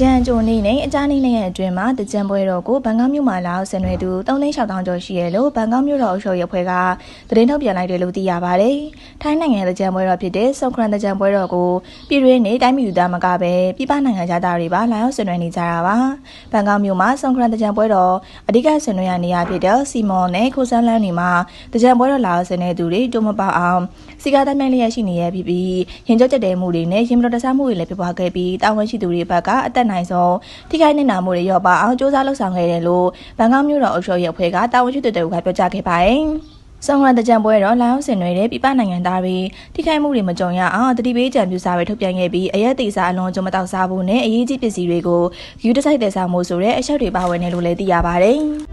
ကြံကြိုနေနဲ့အကြနေနဲ့အတွင်းမှာတကြံပွဲတော်ကိုဘန်ကောက်မြို့မှာလာဆင်နွှဲသူ3သိန်း6တောင်ကျော်ရှိရလို့ဘန်ကောက်မြို့တော်အုပ်ချုပ်ရေးအဖွဲ့ကသတင်းထုတ်ပြန်လိုက်တယ်လို့သိရပါတယ်။ထိုင်းနိုင်ငံတကြံပွဲတော်ဖြစ်တဲ့ဆော့ခရန်တကြံပွဲတော်ကိုပြည်တွင်းနေတိုင်းပြည်သူသားမကပဲပြည်ပနိုင်ငံသားတွေပါလာရောက်ဆင်နွှဲနေကြတာပါ။ဘန်ကောက်မြို့မှာဆော့ခရန်တကြံပွဲတော်အဓိကဆင်နွှဲရနေရဖြစ်တဲ့စီမွန်နဲ့ခိုဆန်းလန်းတွေမှာတကြံပွဲတော်လာရောက်ဆင်နွှဲသူတွေတုံးမပေါအောင် စီကားတိုင်းလျက်ရှိနေရဖြစ်ပြီးရင်ကျက်တဲ့မှုတွေနဲ့ရင်မတော်တဆမှုတွေလည်းဖြစ်ပွားခဲ့ပြီးတာဝန်ရှိသူတွေဘက်ကအသက်နိုင်ဆုံးထိခိုက်နေနာမှုတွေရောပါအောင်စ조사လှုပ်ဆောင်ခဲ့တယ်လို့ဘန်ကောက်မြို့တော်အုပ်ချုပ်ရေးအဖွဲ့ကတာဝန်ရှိသူတွေကပြောကြားခဲ့ပါတယ်။ဆောင်ရန်တကြံပွဲတော့လာအောင်ဆင်နွှဲတဲ့ပြပနိုင်ငံသားတွေထိခိုက်မှုတွေမကြုံရအောင်တတိပေးကြံပြူစာပဲထုတ်ပြန်ခဲ့ပြီးအရက်တိစာအလွန်ကြုံမတောက်စားဖို့နဲ့အရေးကြီးပစ္စည်းတွေကိုယူတစိုက်တဲ့ဆောင်မှုဆိုတဲ့အချက်တွေပါဝင်တယ်လို့လည်းသိရပါတယ်။